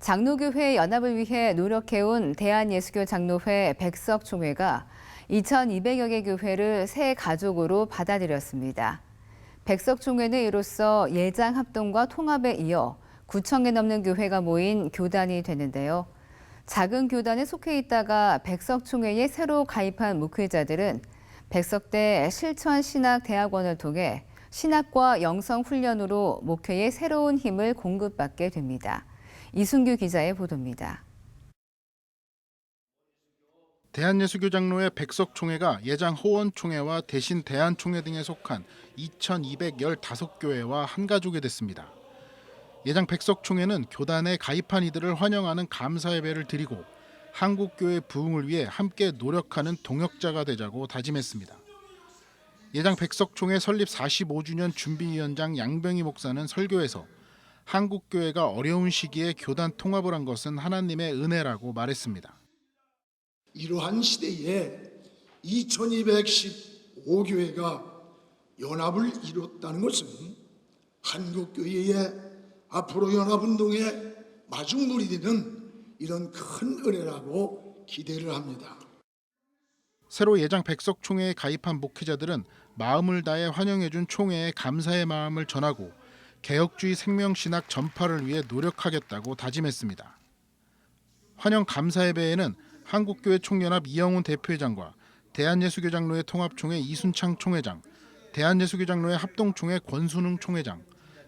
장로교회 연합을 위해 노력해온 대한예수교 장로회 백석 총회가 2,200여 개 교회를 새 가족으로 받아들였습니다. 백석 총회는 이로써 예장 합동과 통합에 이어 9천 개 넘는 교회가 모인 교단이 되는데요. 작은 교단에 속해 있다가 백석 총회에 새로 가입한 목회자들은 백석대 실천 신학 대학원을 통해 신학과 영성 훈련으로 목회에 새로운 힘을 공급받게 됩니다. 이순규 기자의 보도입니다. 대한예수교 장로회 백석총회가 예장 호원총회와 대신 대한총회 등에 속한 2,215교회와 한 가족이 됐습니다. 예장 백석총회는 교단에 가입한 이들을 환영하는 감사 예배를 드리고 한국교회 부흥을 위해 함께 노력하는 동역자가 되자고 다짐했습니다. 예장 백석총회 설립 45주년 준비위원장 양병희 목사는 설교에서 한국 교회가 어려운 시기에 교단 통합을 한 것은 하나님의 은혜라고 말했습니다. 이러한 시대에 2215교회가 연합을 이뤘다는 것은 한국 교회의 앞으로 연합 운동의 마중물이 되는 이런 큰 은혜라고 기대를 합니다. 새로 예장 백석 총회에 가입한 목회자들은 마음을 다해 환영해준 총회에 감사의 마음을 전하고 개혁주의 생명신학 전파를 위해 노력하겠다고 다짐했습니다. 환영 감사예배에는 한국교회 총연합 이영훈 대표회장과 대한예수교 장로회 통합총회 이순창 총회장, 대한예수교 장로회 합동총회 권순웅 총회장,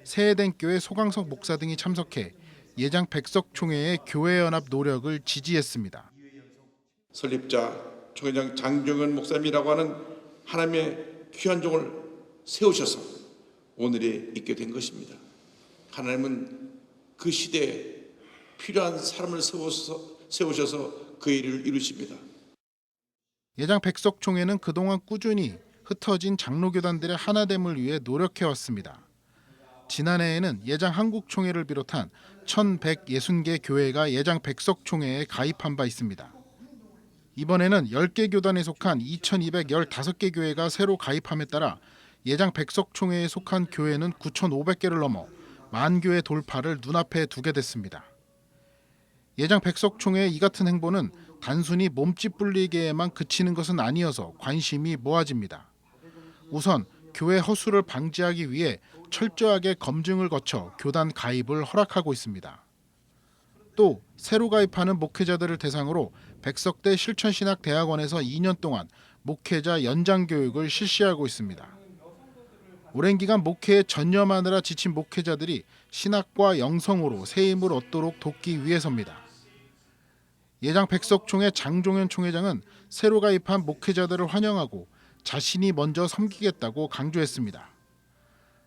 세해den교회 소강석 목사 등이 참석해 예장 백석 총회의 교회연합 노력을 지지했습니다. 설립자 총회장 장정은 목사님이라고 하는 하나님의 귀한 종을 세우셔서 오늘에 있게 된 것입니다. 하나님은 그 시대에 필요한 사람을 세워서, 세우셔서 그 일을 이루십니다. 예장 백석 총회는 그동안 꾸준히 흩어진 장로교단들의 하나됨을 위해 노력해왔습니다. 지난해에는 예장 한국총회를 비롯한 1160개 교회가 예장 백석총회에 가입한 바 있습니다. 이번에는 10개 교단에 속한 2215개 교회가 새로 가입함에 따라 예장 백석총회에 속한 교회는 9,500개를 넘어 만 교회 돌파를 눈앞에 두게 됐습니다. 예장 백석총회의 이 같은 행보는 단순히 몸집 불리기에만 그치는 것은 아니어서 관심이 모아집니다. 우선 교회 허수를 방지하기 위해 철저하게 검증을 거쳐 교단 가입을 허락하고 있습니다. 또 새로 가입하는 목회자들을 대상으로 백석대 실천신학대학원에서 2년 동안 목회자 연장 교육을 실시하고 있습니다. 오랜 기간 목회에 전념하느라 지친 목회자들이 신학과 영성으로 새 힘을 얻도록 돕기 위해서입니다. 예장 백석총회 장종현 총회장은 새로 가입한 목회자들을 환영하고 자신이 먼저 섬기겠다고 강조했습니다.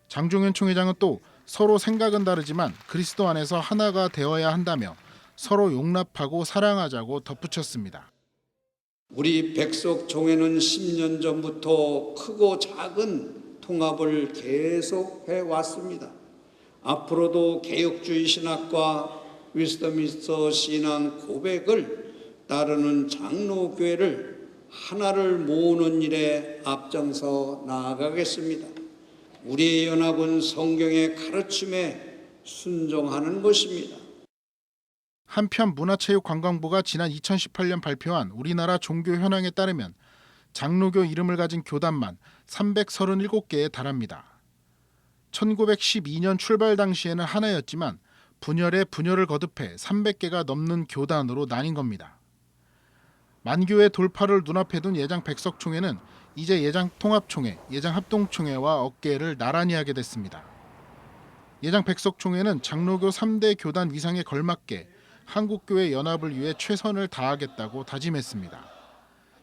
장종현 총회장은 또 서로 생각은 다르지만 그리스도 안에서 하나가 되어야 한다며 서로 용납하고 사랑하자고 덧붙였습니다. 우리 백석 총회는 10년 전부터 크고 작은 통합을 계속 해 왔습니다. 앞으로도 개혁주의 신학과 위스터미스터 신앙 고백을 따르는 장로교회를 하나를 모으는 일에 앞장서 나아가겠습니다. 우리의 연합은 성경의 가르침에 순종하는 것입니다. 한편 문화체육관광부가 지난 2018년 발표한 우리나라 종교 현황에 따르면 장로교 이름을 가진 교단만 337개에 달합니다. 1912년 출발 당시에는 하나였지만 분열에 분열을 거듭해 300개가 넘는 교단으로 나뉜 겁니다. 만교의 돌파를 눈앞에 둔 예장 백석총회는 이제 예장 통합총회, 예장 합동총회와 어깨를 나란히 하게 됐습니다. 예장 백석총회는 장로교 3대 교단 위상에 걸맞게 한국교회 연합을 위해 최선을 다하겠다고 다짐했습니다.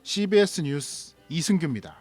CBS 뉴스 이승규입니다.